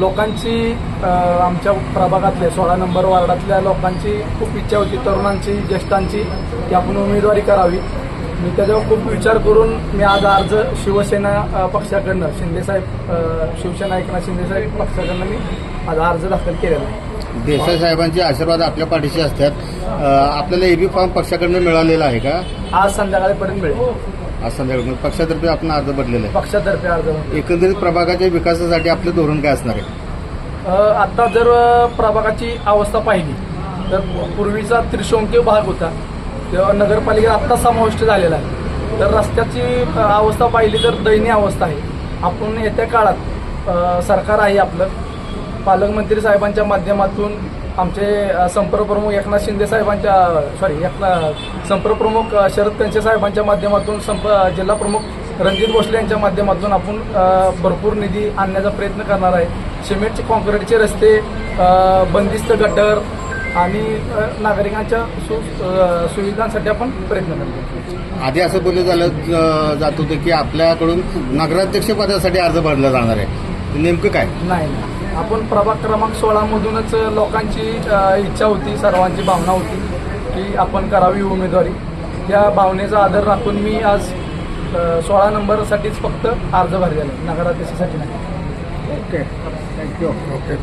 लोकांची आमच्या प्रभागातल्या सोळा नंबर वार्डातल्या लोकांची खूप इच्छा होती तरुणांची ज्येष्ठांची की आपण उमेदवारी करावी. मी त्याच्यावर खूप विचार करून मी आज अर्ज शिवसेना पक्षाकडनं शिंदेसाहेब शिवसेना एकनाथ शिंदेसाहेब पक्षाकडनं मी आज अर्ज दाखल केलेला आहे. देसाई साहेबांचे आशीर्वाद आपल्या पाठीशी असतात. आपल्याला एबी फॉर्म पक्षाकडनं मिळालेला आहे का? आज संध्याकाळपर्यंत मिळेल. आज संध्याकाळी. मग पक्षातर्फे आपण अर्ज भरलेला पक्षातर्फे अर्ज आहे. एकंदरीत प्रभागाच्या विकासासाठी आपलं धोरण काय असणार आहे? आता जर प्रभागाची अवस्था पाहिली तर पूर्वीचा त्रिशंकी भाग होता. तेव्हा नगरपालिका आत्ता समाविष्ट झालेला आहे. तर रस्त्याची अवस्था पाहिली तर दयनीय अवस्था आहे. आपण येत्या काळात सरकार आहे आपलं. पालकमंत्री साहेबांच्या माध्यमातून आमचे संपर्कप्रमुख एकनाथ शिंदे साहेबांच्या सॉरी एकनाथ संपर्कप्रमुख अ, शरद कंचे साहेबांच्या माध्यमातून संप जिल्हा प्रमुख रणजित भोसले यांच्या माध्यमातून आपण भरपूर निधी आणण्याचा प्रयत्न करणार आहे. सिमेंटचे कॉन्क्रीटचे रस्ते बंदिस्त गटर आणि नागरिकांच्या सु सुविधांसाठी आपण प्रयत्न करतो आधी असं बोललं झालं जात होतं की आपल्याकडून नगराध्यक्ष पदासाठी अर्ज भरला जाणार आहे. नेमकं काय? नाही नाही. आपण प्रभाग क्रमांक सोळामधूनच लोकांची इच्छा होती सर्वांची भावना होती की आपण करावी उमेदवारी. या भावनेचा आदर राखून मी आज सोळा नंबरसाठीच फक्त अर्ज भरलेला आहे. नगराध्यक्षासाठी नाही. ओके. Thank you okay